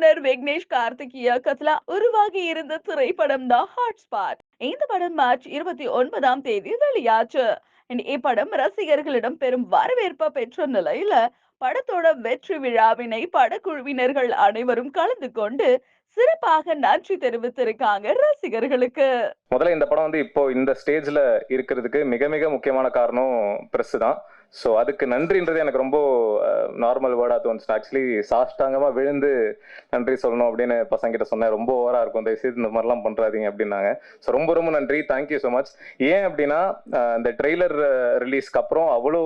இயக்குனர் விக்னேஷ் கார்த்திகேயா கத்லா உருவாகி இருந்த திரைப்படம் தான் ஹாட்ஸ்பாட் இந்த படம் மார்ச் இருபத்தி ஒன்பதாம் தேதி வெளியாச்சு. இப்படம் ரசிகர்களிடம் பெரும் வரவேற்பை பெற்ற நிலையில படத்தோட வெற்றி விழாவினை படக்குழுவினர்கள் அனைவரும் கலந்து கொண்டு சிறப்பாக நன்றி தெரிவித்திருக்காங்க ரசிகர்களுக்கு. முதல்ல இந்த படம் வந்து இப்போ இந்த ஸ்டேஜ்ல இருக்கிறதுக்கு மிக மிக முக்கியமான காரணம் பிரஸ் தான். ஸோ அதுக்கு நன்றின்றது எனக்கு ரொம்ப நார்மல் வேர்டாக தோணுச்சு ஆக்சுவலி சாஷ்டாங்கமாக விழுந்து நன்றி சொல்லணும் அப்படின்னு பசங்கிட்ட சொன்னேன். ரொம்ப ஓவராக இருக்கும். தயவுசெய்து இந்த மாதிரிலாம் பண்ணுறாதீங்க அப்படின்னாங்க. ஸோ ரொம்ப ரொம்ப நன்றி. தேங்க்யூ ஸோ மச் ஏன் அப்படின்னா இந்த ட்ரெய்லர் ரிலீஸ்க்கு அப்புறம் அவ்வளோ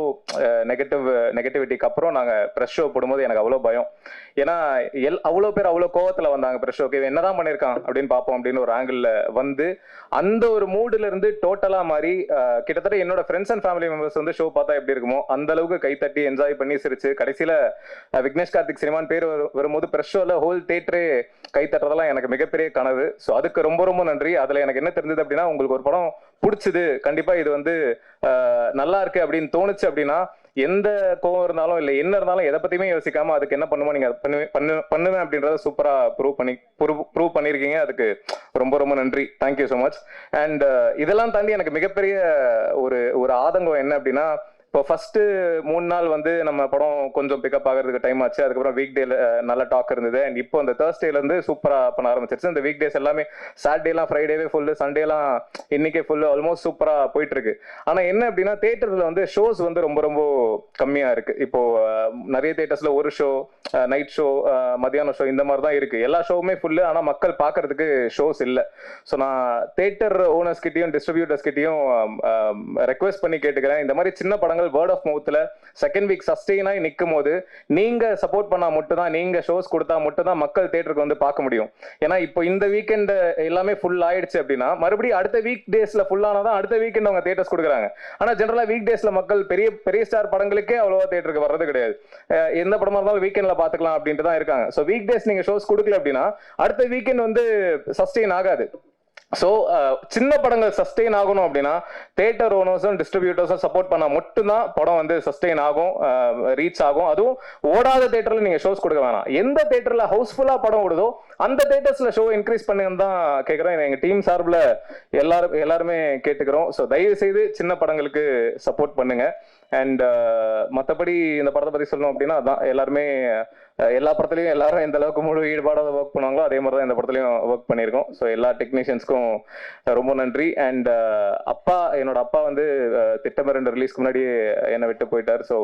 நெகட்டிவ் நெகட்டிவிட்டிக்கு அப்புறம் நாங்கள் ப்ரெஷ் ஷோ போடும்போது எனக்கு அவ்வளோ பயம். ஏன்னா எல் அவ்வளோ பேர் அவ்வளோ கோவத்தில் வந்தாங்க ப்ரெஷ் ஷோக்கு இவன் என்னதான் பண்ணியிருக்கான் அப்படின்னு பார்ப்போம் அப்படின்னு ஒரு ஆங்கிளில் வந்து அந்த ஒரு மூடுல இருந்து டோட்டலாக மாறி கிட்டத்தட்ட என்னோட ஃப்ரெண்ட்ஸ் அண்ட் ஃபேமிலி மெம்பர்ஸ் வந்து ஷோ பார்த்தா எப்படி இருக்கும் அந்த அளவுக்கு கைத்தட்டி என்ஜாய் பண்ணி சிரிச்சு கடைசியில விக்னேஷ் கார்த்திக் சினிமான் பேர் வரும்போது ப்ரெஷ் ஷோல ஹோல் தேட்டரே கைத்தட்டுறதெல்லாம் எனக்கு மிகப்பெரிய கனவு. ஸோ அதுக்கு ரொம்ப ரொம்ப நன்றி. அதுல எனக்கு என்ன தெரிஞ்சது அப்படின்னா உங்களுக்கு ஒரு படம் பிடிச்சது. கண்டிப்பா இது வந்து நல்லா இருக்கு அப்படின்னு தோணுச்சு அப்படின்னா எந்த கோவம் இருந்தாலும் இல்லை என்ன இருந்தாலும் எதை பத்தியுமே யோசிக்காம அதுக்கு என்ன பண்ணுமோ நீங்க அதை பண்ணு பண்ணுவேன் அப்படின்றத சூப்பரா ப்ரூவ் பண்ணி ப்ரூவ் பண்ணிருக்கீங்க. அதுக்கு ரொம்ப ரொம்ப நன்றி. தேங்க்யூ ஸோ மச் அண்ட் இதெல்லாம் தாண்டி எனக்கு மிகப்பெரிய ஒரு ஒரு ஆதங்கம் என்ன அப்படின்னா இப்போ ஃபர்ஸ்ட் மூணு நாள் வந்து நம்ம படம் கொஞ்சம் பிக்கப் ஆகிறதுக்கு டைம் ஆச்சு. அதுக்கப்புறம் வீக் டேல நல்ல டாக் இருந்தது. அண்ட் இப்போ இந்த தேர்ஸ்டேல இருந்து சூப்பரா பண்ண ஆரம்பிச்சிருச்சு. இந்த வீக் டேஸ் எல்லாமே சாட்டர்டேலாம் ஃப்ரைடேவே ஃபுல்லு சண்டேலாம் இன்னைக்கே ஃபுல்லு ஆல்மோஸ்ட் சூப்பரா போயிட்டு இருக்கு. ஆனா என்ன அப்படின்னா தேட்டர்ல வந்து ஷோஸ் வந்து ரொம்ப ரொம்ப கம்மியா இருக்கு. இப்போ நிறைய தேட்டர்ஸ்ல ஒரு ஷோ நைட் ஷோ மதியானம் ஷோ இந்த மாதிரி தான் இருக்கு. எல்லா ஷோவுமே ஃபுல்லு ஆனா மக்கள் பாக்குறதுக்கு ஷோஸ் இல்லை. ஸோ நான் தேட்டர் ஓனர்ஸ் கிட்டயும் டிஸ்ட்ரிபியூட்டர்ஸ் கிட்டயும் ரெக்வெஸ்ட் பண்ணி கேட்டுக்கிறேன். இந்த மாதிரி சின்ன படங்கள் வேர்ட் ஆஃப் மவுத்தில் செகண்ட் வீக் சஸ்டெயினாகி நிற்கும் போது நீங்க சப்போர்ட் பண்ணா மட்டும் தான் நீங்க ஷோஸ் கொடுத்தா மட்டும் தான் மக்கள் தேட்டருக்கு வந்து பார்க்க முடியும். ஏன்னா இப்போ இந்த வீக்கெண்ட் எல்லாமே ஃபுல் ஆயிடுச்சு அப்படின்னா மறுபடியும் அடுத்த வீக் டேஸ்ல ஃபுல்லானால் தான் அடுத்த வீக்கெண்ட் அவங்க தேட்டர்ஸ் கொடுக்குறாங்க. ஆனா ஜென்ரலா வீக் டேஸ்ல மக்கள் பெரிய பெரிய ஸ்டார் படங்களுக்கே அவ்வளோவா தேட்டருக்கு வர்றது கிடையாது. எந்த படமா இருந்தாலும் வீக்கெண்ட்ல பாத்துக்கலாம் அப்படின்ட்டு தான் இருக்காங்க. ஸோ வீக் டேஸ் நீங்க ஷோஸ் கொடுக்கல அப்படின்னா அடுத்த வீக்கெண்ட் வந்து சஸ்டெயின் ஆகாது. ஸோ uh, சின்ன படங்கள் சஸ்டெயின் ஆகணும் அப்படின்னா தேட்டர் ஓனர்ஸும் டிஸ்ட்ரிபியூட்டர்ஸும் சப்போர்ட் பண்ணால் மட்டும்தான் படம் வந்து சஸ்டெயின் ஆகும் uh, ரீச் ஆகும். அதுவும் ஓடாத தேட்டரில் நீங்கள் ஷோஸ் கொடுக்க வேணாம். எந்த தேட்டரில் ஹவுஸ்ஃபுல்லாக படம் ஓடுதோ அந்த தேட்டர்ஸில் ஷோ இன்க்ரீஸ் பண்ணுங்கன்னு தான் கேட்குறேன் எங்கள் டீம் சார்பில் எல்லாரும் எல்லாருமே கேட்டுக்கிறோம். ஸோ தயவு செய்து சின்ன படங்களுக்கு சப்போர்ட் பண்ணுங்க. அண்ட் uh, மற்றபடி இந்த படத்தை பற்றி சொல்லணும் அப்படின்னா அதான் எல்லாருமே எல்லா படத்துலையும் எல்லாரும் எந்த அளவுக்கு முழு ஈடுபாடாக ஒர்க் பண்ணுவாங்களோ அதே மாதிரி தான் இந்த படத்துலையும் ஒர்க் பண்ணியிருக்கோம். ஸோ எல்லா டெக்னீஷியன்ஸ்க்கும் ரொம்ப நன்றி. அண்ட் அப்பா என்னோட அப்பா வந்து திட்டம் ரெண்டு ரிலீஸ்க்கு முன்னாடி என்னை விட்டு போயிட்டார். ஸோ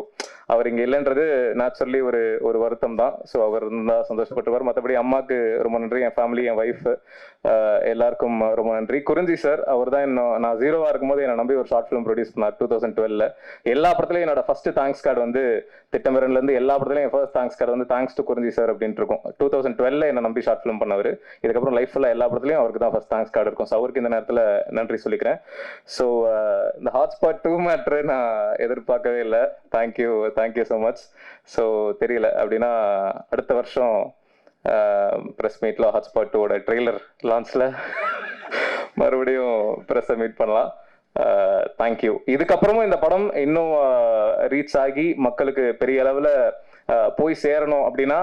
அவர் இங்கே இல்லைன்றது நேச்சுரலி ஒரு ஒரு வருத்தம் தான் ஸோ அவர் இருந்தால் சந்தோஷப்பட்டுவார். மற்றபடி அம்மாவுக்கு ரொம்ப நன்றி என் ஃபேமிலி என் ஒய்ஃப் எல்லாருக்கும் ரொம்ப நன்றி. குறிஞ்சி சார் அவர் தான் இன்னும் நான் ஜீரோவாக இருக்கும்போது என்னை நம்பி ஒரு ஷார்ட் ஃபிலிம் ப்ரொடியூஸ் பண்ணார் டூ தௌசண்ட் டுவெல்ல எல்லா படத்துலையும் என்னோட ஃபர்ஸ்ட் தேங்க்ஸ் கார்டு வந்து திட்டமிரன்லேருந்து எல்லா படத்துலையும் ஃபர்ஸ்ட் தேங்க்ஸ் கார்டு வந்து தேங்க்ஸ் டு குறிஞ்சி சார் அப்படின்ட்டு இருக்கும் டூ தௌசண்ட் டுவெல்ல என்ன நம்பி ஷார்ட் ஃபிலிம் பண்ணவர். இதுக்கப்புறம் லைஃப் ஃபுல்லாக எல்லா படத்துலையும் அவருக்கு தான் ஃபர்ஸ்ட் தேங்க்ஸ் கார்டு இருக்கும். ஸோ அவருக்கு இந்த நேரத்தில் நன்றி சொல்லிக்கிறேன். ஸோ uh, இந்த ஹாட்ஸ்பாட் டூ மேட்ரு நான் எதிர்பார்க்கவே இல்லை. Thank you thank you so much so தெரியல. அப்படின்னா அடுத்த வருஷம் ப்ரெஸ் மீட்டில் ஹாட்ஸ்பாட் டூவோட ட்ரெய்லர் லான்ச்சில் மறுபடியும் ப்ரெஸ்ஸை மீட் பண்ணலாம். Uh, தேங்க்யூ இதுக்கப்புறமும் இந்த படம் இன்னும் uh, ரீச் ஆகி மக்களுக்கு பெரிய அளவில் போய் சேரணும் அப்படின்னா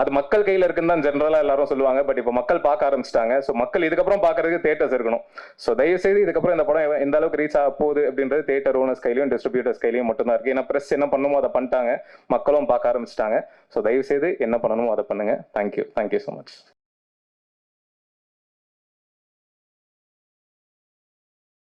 அது மக்கள் கையில இருக்குன்னு தான் ஜென்ரலா எல்லாரும் சொல்லுவாங்க. பட் இப்போ மக்கள் பார்க்க ஆரம்பிச்சிட்டாங்க. ஸோ மக்கள் இதுக்கப்புறம் பார்க்கறதுக்கு தேட்டர்ஸ் இருக்கணும். ஸோ தயவு செய்து இதுக்கப்புறம் இந்த படம் எந்த அளவுக்கு ரீச் ஆக போகுது அப்படின்றது தேட்டர் ஓனர்ஸ் கையிலையும் டிஸ்ட்ரிபியூட்டர்ஸ் கையிலையும் மட்டும்தான் இருக்கு. ஏன்னா பிரஸ் என்ன பண்ணுமோ அதை பண்ணிட்டாங்க. மக்களும் பார்க்க ஆரம்பிச்சிட்டாங்க. ஸோ தயவு செய்து என்ன பண்ணணுமோ அதை பண்ணுங்க. Thank you thank you so much